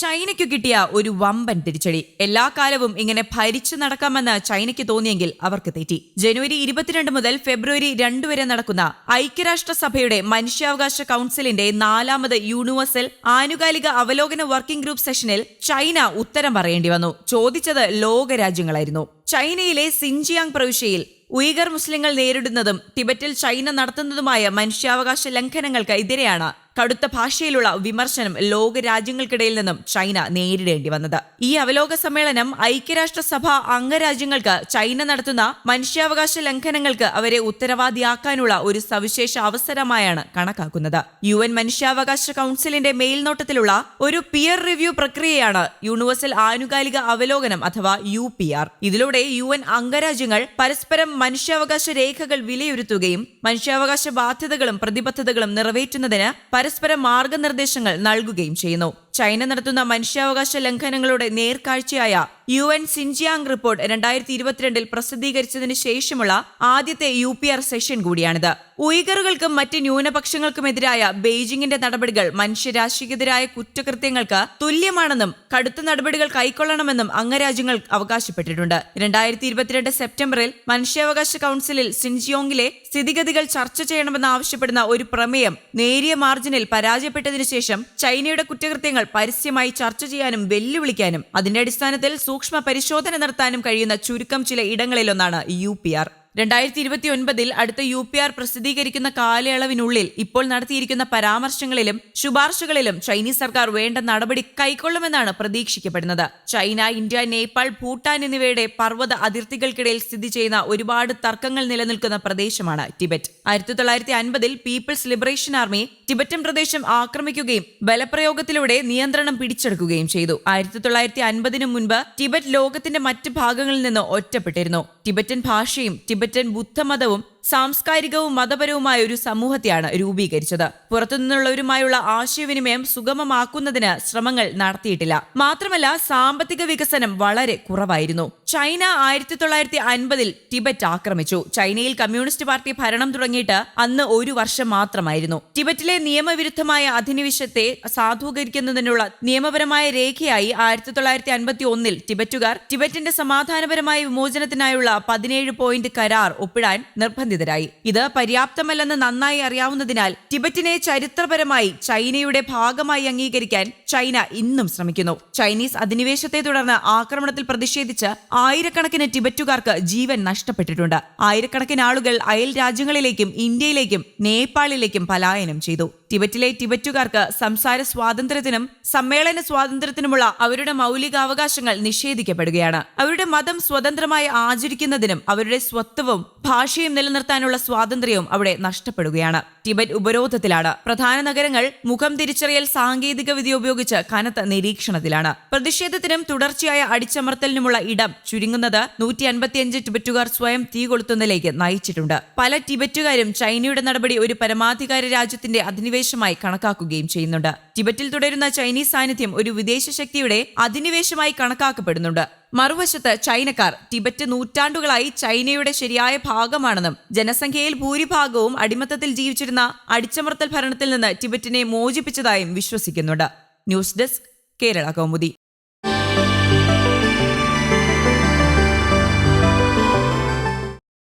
ചൈനയ്ക്കു കിട്ടിയ ഒരു വമ്പൻ തിരിച്ചടി. എല്ലാ കാലവും ഇങ്ങനെ ഭരിച്ചു നടക്കാമെന്ന് ചൈനയ്ക്ക് തോന്നിയെങ്കിൽ അവർക്ക് തെറ്റി. ജനുവരി ഇരുപത്തിരണ്ട് മുതൽ ഫെബ്രുവരി രണ്ട് വരെ നടക്കുന്ന ഐക്യരാഷ്ട്രസഭയുടെ മനുഷ്യാവകാശ കൗൺസിലിന്റെ നാലാമത് യൂണിവേഴ്സൽ ആനുകാലിക അവലോകന വർക്കിംഗ് ഗ്രൂപ്പ് സെഷനിൽ ചൈന ഉത്തരം പറയേണ്ടി വന്നു. ചോദിച്ചത് ലോകരാജ്യങ്ങളായിരുന്നു. ചൈനയിലെ സിൻജിയാങ് പ്രവിശ്യയിൽ ഉയ്ഗർ മുസ്ലിങ്ങൾ നേരിടുന്നതും ടിബറ്റിൽ ചൈന നടത്തുന്നതുമായ മനുഷ്യാവകാശ ലംഘനങ്ങൾക്ക് എതിരെയാണ് കടുത്ത ഭാഷയിലുള്ള വിമർശനം ലോകരാജ്യങ്ങൾക്കിടയിൽ നിന്നും ചൈന നേരിടേണ്ടി വന്നത്. ഈ അവലോക സമ്മേളനം ഐക്യരാഷ്ട്രസഭ അംഗരാജ്യങ്ങൾക്ക് ചൈന നടത്തുന്ന മനുഷ്യാവകാശ ലംഘനങ്ങൾക്ക് അവരെ ഉത്തരവാദിയാക്കാനുള്ള ഒരു സവിശേഷ അവസരമായാണ് കണക്കാക്കുന്നത്. യു എൻ മനുഷ്യാവകാശ കൌൺസിലിന്റെ മേൽനോട്ടത്തിലുള്ള ഒരു പിയർ റിവ്യൂ പ്രക്രിയയാണ് യൂണിവേഴ്സൽ ആനുകാലിക അവലോകനം അഥവാ യു പി ആർ. ഇതിലൂടെ യു എൻ അംഗരാജ്യങ്ങൾ പരസ്പരം മനുഷ്യാവകാശ രേഖകൾ വിലയിരുത്തുകയും മനുഷ്യാവകാശ ബാധ്യതകളും പ്രതിബദ്ധതകളും നിറവേറ്റുന്നതിന് പരസ്പരം മാർഗനിർദ്ദേശങ്ങൾ നൽകുകയും ചെയ്യുന്നു. ചൈന നടത്തുന്ന മനുഷ്യാവകാശ ലംഘനങ്ങളുടെ നേർക്കാഴ്ചയായ യു എൻ സിൻജിയാങ് റിപ്പോർട്ട് രണ്ടായിരത്തി ഇരുപത്തിരണ്ടിൽ പ്രസിദ്ധീകരിച്ചതിന് ശേഷമുള്ള ആദ്യത്തെ യു പി ആർ സെഷൻ കൂടിയാണിത്. ഉയഗറുകൾക്കും മറ്റ് ന്യൂനപക്ഷങ്ങൾക്കുമെതിരായ ബെയ്ജിംഗിന്റെ നടപടികൾ മനുഷ്യരാശിക്കെതിരായ കുറ്റകൃത്യങ്ങൾക്ക് തുല്യമാണെന്നും കടുത്ത നടപടികൾ കൈക്കൊള്ളണമെന്നും അംഗരാജ്യങ്ങൾ അവകാശപ്പെട്ടിട്ടുണ്ട്. രണ്ടായിരത്തി ഇരുപത്തിരണ്ട് സെപ്റ്റംബറിൽ മനുഷ്യാവകാശ കൌൺസിലിൽ സിൻജിയോങ്ങിലെ സ്ഥിതിഗതികൾ ചർച്ച ചെയ്യണമെന്ന് ചെയ്യണമെന്നാവശ്യപ്പെടുന്ന ഒരു പ്രമേയം നേരിയ മാർജിനിൽ പരാജയപ്പെട്ടതിനു ശേഷം ചൈനയുടെ കുറ്റകൃത്യങ്ങൾ പരസ്യമായി ചർച്ച ചെയ്യാനും വെല്ലുവിളിക്കാനും അതിന്റെ അടിസ്ഥാനത്തിൽ സൂക്ഷ്മ പരിശോധന നടത്താനും കഴിയുന്ന ചുരുക്കം ചില ഇടങ്ങളിലൊന്നാണ് യു പി ആർ. രണ്ടായിരത്തി ഇരുപത്തി ഒൻപതിൽ അടുത്ത യു പി ആർ പ്രസിദ്ധീകരിക്കുന്ന കാലയളവിനുള്ളിൽ ഇപ്പോൾ നടത്തിയിരിക്കുന്ന പരാമർശങ്ങളിലും ശുപാർശകളിലും ചൈനീസ് സർക്കാർ വേണ്ട നടപടി കൈക്കൊള്ളുമെന്നാണ് പ്രതീക്ഷിക്കപ്പെടുന്നത്. ചൈന ഇന്ത്യ നേപ്പാൾ ഭൂട്ടാൻ എന്നിവയുടെ പർവത അതിർത്തികൾക്കിടയിൽ സ്ഥിതി ചെയ്യുന്ന ഒരുപാട് തർക്കങ്ങൾ നിലനിൽക്കുന്ന പ്രദേശമാണ് ടിബറ്റ്. ആയിരത്തി തൊള്ളായിരത്തി അൻപതിൽ പീപ്പിൾസ് ലിബറേഷൻ ആർമി ടിബറ്റൻ പ്രദേശം ആക്രമിക്കുകയും ബലപ്രയോഗത്തിലൂടെ നിയന്ത്രണം പിടിച്ചെടുക്കുകയും ചെയ്തു. ആയിരത്തി തൊള്ളായിരത്തി അൻപതിനു മുൻപ് ടിബറ്റ് ലോകത്തിന്റെ മറ്റ് ഭാഗങ്ങളിൽ നിന്ന് ഒറ്റപ്പെട്ടിരുന്നു. ടിബറ്റൻ ഭാഷയും ടിബറ്റൻ ബുദ്ധമതവും സാംസ്കാരികവും മതപരവുമായ ഒരു സമൂഹത്തെയാണ് രൂപീകരിച്ചത്. പുറത്തുനിന്നുള്ളവരുമായുള്ള ആശയവിനിമയം സുഗമമാക്കുന്നതിന് ശ്രമങ്ങൾ നടത്തിയിട്ടില്ല. മാത്രമല്ല സാമ്പത്തിക വികസനം വളരെ കുറവായിരുന്നു. ചൈന ആയിരത്തി തൊള്ളായിരത്തി അൻപതിൽ ടിബറ്റ് ആക്രമിച്ചു. ചൈനയിൽ കമ്മ്യൂണിസ്റ്റ് പാർട്ടി ഭരണം തുടങ്ങിയിട്ട് അന്ന് ഒരു വർഷം മാത്രമായിരുന്നു. ടിബറ്റിലെ നിയമവിരുദ്ധമായ അധിനിവേശത്തെ സാധൂകരിക്കുന്നതിനുള്ള നിയമപരമായ രേഖയായി ആയിരത്തി തൊള്ളായിരത്തി അൻപത്തി ഒന്നിൽ ടിബറ്റുകാർ ടിബറ്റിന്റെ സമാധാനപരമായ വിമോചനത്തിനായുള്ള പതിനേഴ് പോയിന്റ് കരാർ ഒപ്പിടാൻ നിർബന്ധിതരായി ഇത് പര്യാപ്തമല്ലെന്ന് നന്നായി അറിയാവുന്നതിനാൽ ടിബറ്റിനെ ചരിത്രപരമായി ചൈനയുടെ ഭാഗമായി അംഗീകരിക്കാൻ ചൈന ഇന്നും ശ്രമിക്കുന്നു. ചൈനീസ് അധിനിവേശത്തെ തുടർന്ന് ആക്രമണത്തിൽ പ്രതിഷേധിച്ച് ആയിരക്കണക്കിന് ടിബറ്റുകാർക്ക് ജീവൻ നഷ്ടപ്പെട്ടിട്ടുണ്ട്. ആയിരക്കണക്കിന് ആളുകൾ അയൽ രാജ്യങ്ങളിലേക്കും ഇന്ത്യയിലേക്കും നേപ്പാളിലേക്കും പലായനം ചെയ്തു. ടിബറ്റിലെ ടിബറ്റുകാർക്ക് സംസാര സ്വാതന്ത്ര്യത്തിനും സമ്മേളന സ്വാതന്ത്ര്യത്തിനുമുള്ള അവരുടെ മൗലികാവകാശങ്ങൾ നിഷേധിക്കപ്പെടുകയാണ്. അവരുടെ മതം സ്വതന്ത്രമായി ആചരിക്കുന്നതിനും അവരുടെ സ്വത്വവും ഭാഷയും നിലനിർത്താനുള്ള സ്വാതന്ത്ര്യവും അവിടെ നഷ്ടപ്പെടുകയാണ്. ടിബറ്റ് ഉപരോധത്തിലാണ്. പ്രധാന നഗരങ്ങൾ മുഖം തിരിച്ചറിയൽ സാങ്കേതിക വിദ്യ ഉപയോഗിച്ച് കനത്ത നിരീക്ഷണത്തിലാണ്. പ്രതിഷേധത്തിനും തുടർച്ചയായ അടിച്ചമർത്തലിനുമുള്ള ഇടം ചുരുങ്ങുന്നത് നൂറ്റി അൻപത്തിയഞ്ച് ടിബറ്റുകാർ സ്വയം തീ കൊളുത്തുന്നതിലേക്ക് നയിച്ചിട്ടുണ്ട്. പല ടിബറ്റുകാരും ചൈനയുടെ നടപടി ഒരു പരമാധികാര രാജ്യത്തിന്റെ അധിനിവേശമായി കണക്കാക്കുകയും ചെയ്യുന്നുണ്ട്. ടിബറ്റിൽ തുടരുന്ന ചൈനീസ് സാന്നിധ്യം ഒരു വിദേശ ശക്തിയുടെ അധിനിവേശമായി കണക്കാക്കപ്പെടുന്നുണ്ട്. മറുവശത്ത് ചൈനക്കാർ ടിബറ്റ് നൂറ്റാണ്ടുകളായി ചൈനയുടെ ശരിയായ ഭാഗമാണെന്നും ജനസംഖ്യയിൽ ഭൂരിഭാഗവും അടിമത്തത്തിൽ ജീവിച്ചിരുന്ന അടിച്ചമർത്തൽ ഭരണത്തിൽ നിന്ന് ടിബറ്റിനെ മോചിപ്പിച്ചതായും വിശ്വസിക്കുന്നുണ്ട്. News desk Kerala Kaumudi.